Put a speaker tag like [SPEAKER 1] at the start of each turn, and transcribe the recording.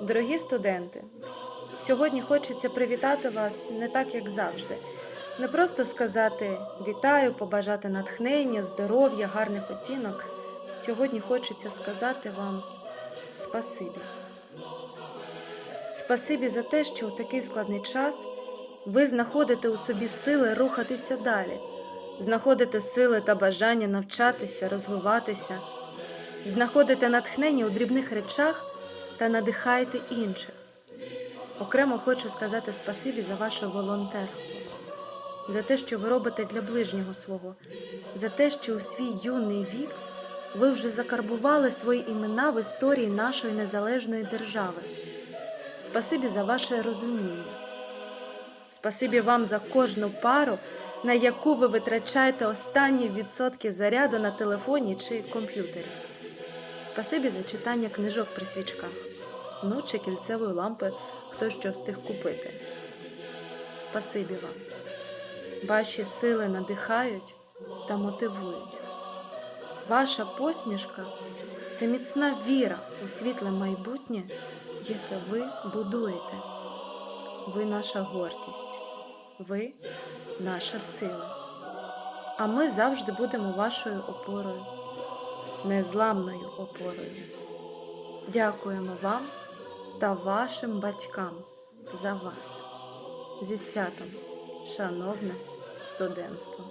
[SPEAKER 1] Дорогі студенти, сьогодні хочеться привітати вас не так, як завжди. Не просто сказати вітаю, побажати натхнення, здоров'я, гарних оцінок. Сьогодні хочеться сказати вам спасибі. Спасибі за те, що у такий складний час ви знаходите у собі сили рухатися далі, знаходите сили та бажання навчатися, розвиватися, знаходите натхнення у дрібних речах та надихаєте інших. Окремо хочу сказати спасибі за ваше волонтерство, за те, що ви робите для ближнього свого, за те, що у свій юний вік ви вже закарбували свої імена в історії нашої незалежної держави. Спасибі за ваше розуміння. Спасибі вам за кожну пару, на яку ви витрачаєте останні відсотки заряду на телефоні чи комп'ютері. Спасибі за читання книжок при свічках, ну чи кільцевої лампи, хто що встиг купити. Спасибі вам. Ваші сили надихають та мотивують. Ваша посмішка це міцна віра у світле майбутнє, яке ви будуєте. Ви наша гордість, ви наша сила. А ми завжди будемо вашою опорою, незламною опорою. Дякуємо вам та вашим батькам за вас. Зі святом, шановне студентство.